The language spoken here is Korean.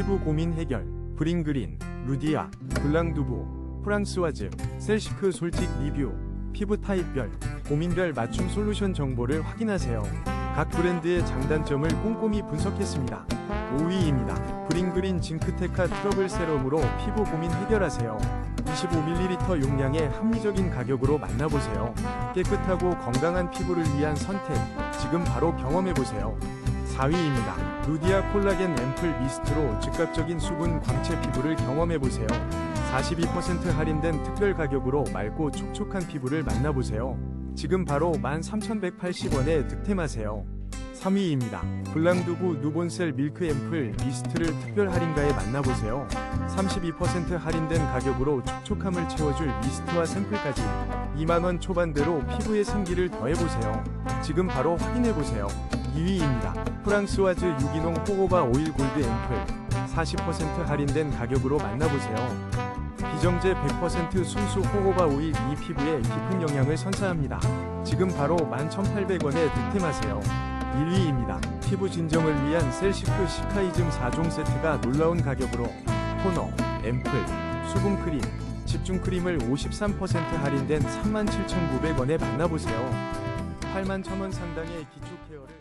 피부 고민 해결 브링그린 루디아 블랑두부 프랑스와즈 셀시크 솔직 리뷰 피부 타입별 고민별 맞춤 솔루션 정보를 확인하세요. 각 브랜드의 장단점을 꼼꼼히 분석했습니다. 5위입니다. 브링그린 징크테카 트러블 세럼으로 피부 고민 해결하세요. 25ml 용량의 합리적인 가격으로 만나보세요. 깨끗하고 건강한 피부를 위한 선택. 지금 바로 경험해보세요. 4위입니다. 루디아 콜라겐 앰플 미스트로 즉각적인 수분 광채 피부를 경험해보세요. 42% 할인된 특별 가격으로 맑고 촉촉한 피부를 만나보세요. 지금 바로 13,180원에 득템하세요. 3위입니다. 블랑두부 누본셀 밀크 앰플 미스트를 특별 할인가에 만나보세요. 32% 할인된 가격으로 촉촉함을 채워줄 미스트와 샘플까지 2만원 초반대로 피부에 생기를 더해보세요. 지금 바로 확인해보세요. 2위입니다. 프랑스와즈 유기농 호호바 오일 골드 앰플 40% 할인된 가격으로 만나보세요. 비정제 100% 순수 호호바 오일 이 피부에 깊은 영향을 선사합니다. 지금 바로 11,800원에 득템하세요. 1위입니다. 피부 진정을 위한 셀시크 시카이즘 4종 세트가 놀라운 가격으로 토너, 앰플, 수분크림, 집중크림을 53% 할인된 37,900원에 만나보세요. 81,000원 상당의 기초 케어를